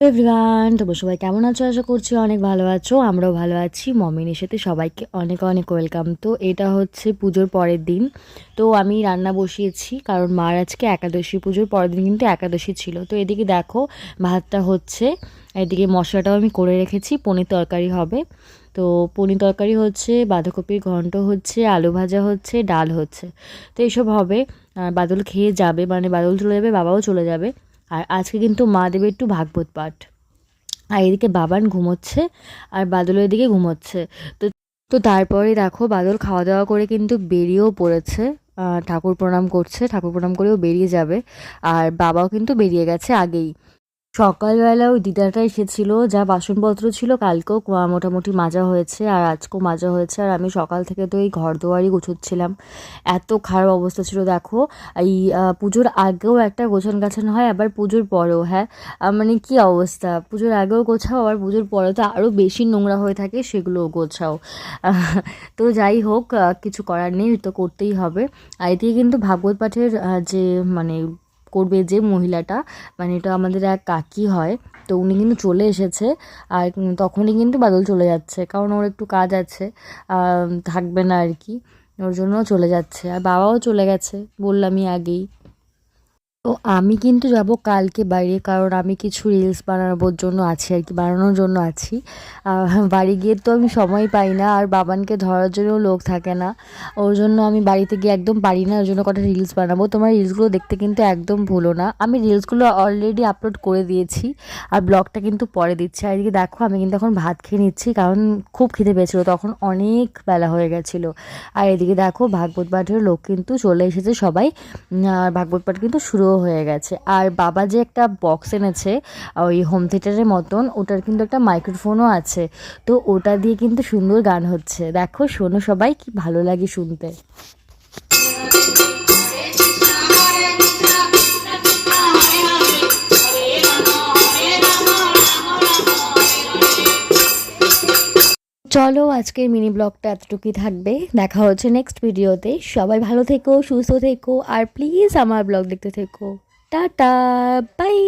Everyone তোমরা সবাই কেমন আছো? আশা করছি অনেক ভালো আছো। আমরাও ভালো আছি। মমিনের সাথে সবাইকে অনেক অনেক ওয়েলকাম তো এটা হচ্ছে পুজোর পরের দিন। তো আমি রান্না বসিয়েছি, কারণ মার আজকে একাদশী পুজোর পরের দিন কিন্তু একাদশী ছিল। তো এদিকে দেখো, ভাতটা হচ্ছে, এদিকে মশলাটাও আমি করে রেখেছি, পনির তরকারি হবে। তো পনির তরকারি হচ্ছে, বাঁধাকপির ঘন্ট হচ্ছে, আলু ভাজা হচ্ছে, ডাল হচ্ছে। তো এইসব হবে। বাদল খেয়ে যাবে মানে বাদল চলে যাবে, বাবাও চলে যাবে। আর আজকে কিন্তু মা দেবে একটু ভাগবত পাঠ। আর এদিকে বাবান ঘুমোচ্ছে, আর বাদলের দিকে ঘুমোচ্ছে। তো তো তারপরে দেখো বাদল খাওয়া দাওয়া করে কিন্তু বেরিয়েও পড়েছে। ঠাকুর প্রণাম করছে, ঠাকুর প্রণাম করেও বেরিয়ে যাবে। আর বাবাও কিন্তু বেরিয়ে গেছে আগেই। সকালবেলা ওই দিদাটা এসেছিল, যা বাসনপত্র ছিল, কালকেও মোটামুটি মাজা হয়েছে আর আজকেও মাজা হয়েছে। আর আমি সকাল থেকে তো এই ঘর দুয়ারই গুছোচ্ছিলাম। এত খারাপ অবস্থা ছিল, দেখো। এই পুজোর আগেও একটা গোছান গাছান হয়, আবার পুজোর পরেও হ্যাঁ? মানে কি অবস্থা? পুজোর আগেও গোছাও, আবার পুজোর পরেও তো আরও বেশি নোংরা হয়ে থাকে, সেগুলোও গোছাও। তো যাই হোক কিছু করার নেই, তো করতেই হবে। আর এদিকে কিন্তু ভাগবত পাঠের যে মানে করবে যে মহিলাটা মানে এটা আমাদের এক কাকি হয়, তো উনি কিন্তু চলে এসেছে, আর তখনই কিন্তু বাদল চলে যাচ্ছে, কারণ ওর একটু কাজ আছে থাকবে না আর কি, ওর জন্য চলে যাচ্ছে, আর বাবাও চলে গেছে, বললামই আগেই। তো আমি কিন্তু যাব কালকে বাইরে, কারণ আমি কিছু রিলস বানানোর জন্য আছি আর কি, বানানোর জন্য আছি। বাড়ি গিয়ে তো আমি সময় পাই না, আর বাবানকে ধরার জন্য লোক থাকে না। ওর জন্য আমি বাড়িতে গিয়ে একদম পারি না, ওর জন্য কটা রিলস বানাবো। তোমার রিলসগুলো দেখতে কিন্তু একদম ভুলো না। আমি রিলসগুলো অলরেডি আপলোড করে দিয়েছি, আর ব্লগটা কিন্তু পরে দিচ্ছি। আর এদিকে দেখো, আমি কিন্তু এখন ভাত খেয়ে নিচ্ছি, কারণ খুব খিদে পেয়েছিলো, তখন অনেক বেলা হয়ে গেছিল। আর এদিকে দেখো, ভাগবত পাঠের লোক কিন্তু চলে এসেছে সবাই। আর ভাগবত পাঠ কিন্তু শুরুও হয়ে গেছে। আর বাবা যে একটা বক্স এনেছে ওই হোম থিয়েটারের মতন, ওটার কিন্তু একটা মাইক্রোফোনও আছে। তো ওটা দিয়ে কিন্তু সুন্দর গান হচ্ছে। দেখো, শোনো সবাই, কি ভালো লাগে শুনতে। চলো আজকের মিনি ব্লগটা এতটুকুই থাকবে। দেখা হচ্ছে নেক্সট ভিডিওতে সবাই ভালো থেকো, সুস্থ থেকো, আর প্লিজ আমার ব্লগ দেখতে থেকো। Tata bye